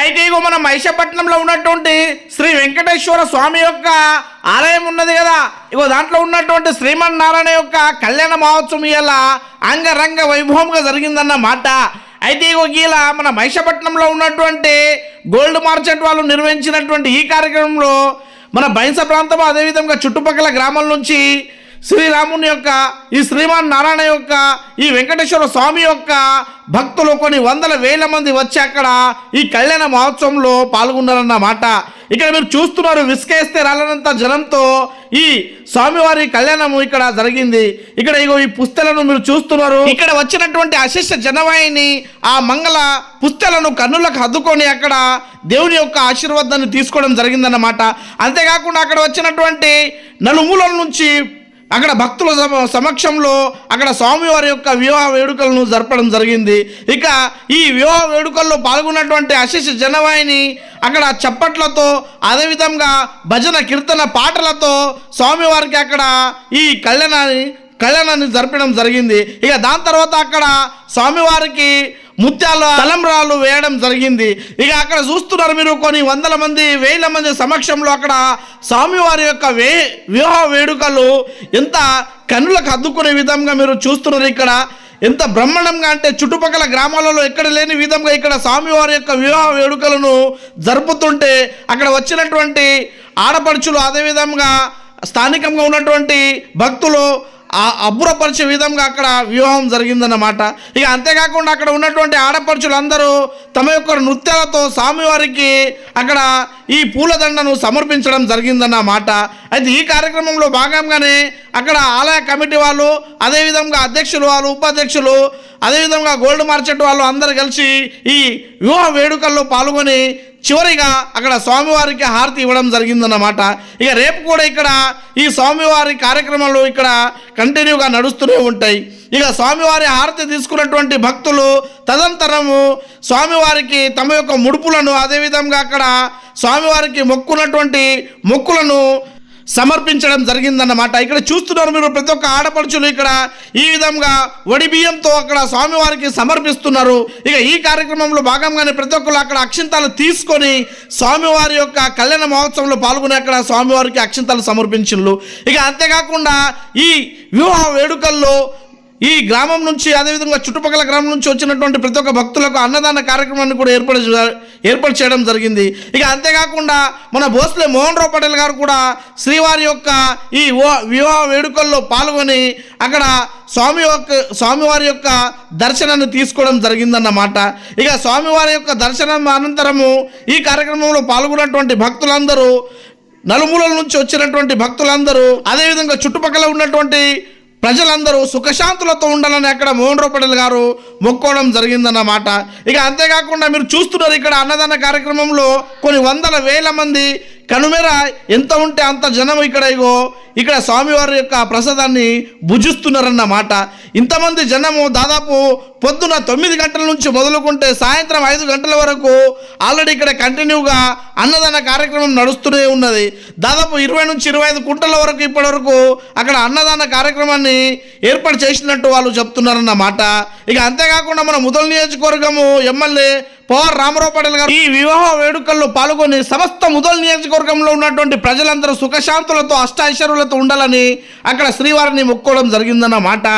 అయితే ఇగో మన మహిషపట్నంలో ఉన్నటువంటి శ్రీ వెంకటేశ్వర స్వామి యొక్క ఆలయం ఉన్నది కదా. ఇగో దాంట్లో ఉన్నటువంటి శ్రీమన్నారాయణ యొక్క కళ్యాణ మహోత్సవం ఇలా అంగరంగ వైభవంగా జరిగిందన్న మాట అయితే ఇగో ఇలా మన మహిషపట్నంలో ఉన్నటువంటి గోల్డ్ మార్చెట్ వాళ్ళు నిర్వహించినటువంటి ఈ కార్యక్రమంలో మన బైంస ప్రాంతం అదేవిధంగా చుట్టుపక్కల గ్రామాల నుంచి శ్రీరాముని యొక్క ఈ శ్రీమాన్ నారాయణ యొక్క ఈ వెంకటేశ్వర స్వామి యొక్క భక్తులు కొన్ని వందల వేల మంది వచ్చి అక్కడ ఈ కళ్యాణ మహోత్సవంలో పాల్గొన్నారన్నమాట ఇక్కడ మీరు చూస్తున్నారు విసుకేస్తే రాలనంత జనంతో ఈ స్వామివారి కళ్యాణము ఇక్కడ జరిగింది. ఇక్కడ ఇగో ఈ పుస్తలను మీరు చూస్తున్నారు. ఇక్కడ వచ్చినటువంటి అశిష్ట జనవాయిని ఆ మంగళ పుస్తలను కన్నులకు హద్దుకొని అక్కడ దేవుని యొక్క ఆశీర్వాదాన్ని తీసుకోవడం జరిగిందన్నమాట అంతేకాకుండా అక్కడ వచ్చినటువంటి నలుమూలల నుంచి అక్కడ భక్తుల సమక్షంలో అక్కడ స్వామివారి యొక్క వివాహ వేడుకలను జరపడం జరిగింది. ఇక ఈ వివాహ వేడుకల్లో పాల్గొన్నటువంటి అశిష జనవాహిని అక్కడ చప్పట్లతో అదేవిధంగా భజన కీర్తన పాటలతో స్వామివారికి అక్కడ ఈ కళ్యాణాన్ని కళ్యాణాన్ని జరపడం జరిగింది. ఇక దాని తర్వాత అక్కడ స్వామివారికి ముత్యాల తలంబ్రాలు వేయడం జరిగింది. ఇక అక్కడ చూస్తున్నారు మీరు కొన్ని వందల మంది వేల మంది సమక్షంలో అక్కడ స్వామివారి యొక్క వే వివాహ వేడుకలు ఎంత కన్నులకు అద్దుకునే విధంగా మీరు చూస్తున్నారు ఇక్కడ. ఎంత బ్రహ్మాండంగా అంటే చుట్టుపక్కల గ్రామాలలో ఎక్కడ లేని విధంగా ఇక్కడ స్వామివారి యొక్క వివాహ వేడుకలను జరుపుతుంటే అక్కడ వచ్చినటువంటి ఆడపడుచులు అదేవిధంగా స్థానికంగా ఉన్నటువంటి భక్తులు అబ్బురపరిచే విధంగా అక్కడ వివాహం జరిగిందన్నమాట. ఇక అంతేకాకుండా అక్కడ ఉన్నటువంటి ఆడపడుచులు అందరూ తమ యొక్క నృత్యాలతో స్వామివారికి అక్కడ ఈ పూలదండను సమర్పించడం జరిగిందన్నమాట అయితే ఈ కార్యక్రమంలో భాగంగానే అక్కడ ఆలయ కమిటీ వాళ్ళు అదేవిధంగా అధ్యక్షులు వాళ్ళు ఉపాధ్యక్షులు అదేవిధంగా గోల్డ్ మార్కెట్ వాళ్ళు అందరు కలిసి ఈ వివాహ వేడుకల్లో పాల్గొని చివరిగా అక్కడ స్వామివారికి హారతి ఇవ్వడం జరిగిందన్నమాట ఇక రేపు కూడా ఇక్కడ ఈ స్వామివారి కార్యక్రమాలు ఇక్కడ కంటిన్యూగా నడుస్తూనే ఉంటాయి. ఇక స్వామివారి హారతి తీసుకున్నటువంటి భక్తులు తదంతరము స్వామివారికి తమ యొక్క ముడుపులను అదేవిధంగా అక్కడ స్వామివారికి మొక్కున్నటువంటి మొక్కులను సమర్పించడం జరిగిందన్నమాట. ఇక్కడ చూస్తున్నారు మీరు ప్రతి ఒక్క ఆడపడుచులు ఇక్కడ ఈ విధంగా వడి బియ్యంతో అక్కడ స్వామివారికి సమర్పిస్తున్నారు. ఇక ఈ కార్యక్రమంలో భాగంగానే ప్రతి ఒక్కరు అక్కడ అక్షింతాలు తీసుకొని స్వామివారి యొక్క కళ్యాణ మహోత్సవంలో పాల్గొని అక్కడ స్వామివారికి అక్షింతాలు సమర్పించిండ్రు ఇక అంతేకాకుండా ఈ వివాహ వేడుకల్లో ఈ గ్రామం నుంచి అదేవిధంగా చుట్టుపక్కల గ్రామం నుంచి వచ్చినటువంటి ప్రతి ఒక్క భక్తులకు అన్నదాన కార్యక్రమాన్ని కూడా ఏర్పడి ఏర్పాటు చేయడం జరిగింది. ఇక అంతేకాకుండా మన భోస్లే మోహన్ రావు పటేల్ గారు కూడా శ్రీవారి యొక్క ఈ వివాహ వేడుకల్లో పాల్గొని అక్కడ స్వామి యొక్క స్వామివారి యొక్క దర్శనాన్ని తీసుకోవడం జరిగిందన్నమాట. ఇక స్వామివారి యొక్క దర్శనం అనంతరము ఈ కార్యక్రమంలో పాల్గొన్నటువంటి భక్తులందరూ నలుమూలల నుంచి వచ్చినటువంటి భక్తులందరూ అదేవిధంగా చుట్టుపక్కల ఉన్నటువంటి ప్రజలందరూ సుఖశాంతులతో ఉండాలని అక్కడ మోహన్ పటేల్ గారు మొక్కోవడం జరిగిందన్నమాట. ఇక అంతేకాకుండా మీరు చూస్తున్నారు ఇక్కడ అన్నదాన కార్యక్రమంలో కొన్ని వందల వేల మంది కనుమెర ఎంత ఉంటే అంత జనం ఇక్కడ ఇగో ఇక్కడ స్వామివారి యొక్క ప్రసాదాన్ని భుజిస్తున్నారన్నమాట ఇంతమంది జనము దాదాపు పొద్దున తొమ్మిది గంటల నుంచి మొదలుకుంటే సాయంత్రం ఐదు గంటల వరకు ఆల్రెడీ ఇక్కడ కంటిన్యూగా అన్నదాన కార్యక్రమం నడుస్తూనే ఉన్నది. దాదాపు ఇరవై నుంచి ఇరవై ఐదు కుంటల వరకు ఇప్పటి వరకు అక్కడ అన్నదాన కార్యక్రమాన్ని ఏర్పాటు చేసినట్టు వాళ్ళు చెప్తున్నారన్నమాట ఇక అంతేకాకుండా మన ముదల్ నియోజకవర్గము ఎమ్మెల్యే పవర్ రామారావు పటేల్ గారు. ఈ వివాహ వేడుకల్లో పాల్గొని సమస్త ముదల్ నియోజకవర్గంలో ఉన్నటువంటి ప్రజలందరూ సుఖశాంతులతో అష్టాైశ్వర్యులతో ఉండాలని అక్కడ శ్రీవారిని మొక్కోవడం జరిగిందన్నమాట.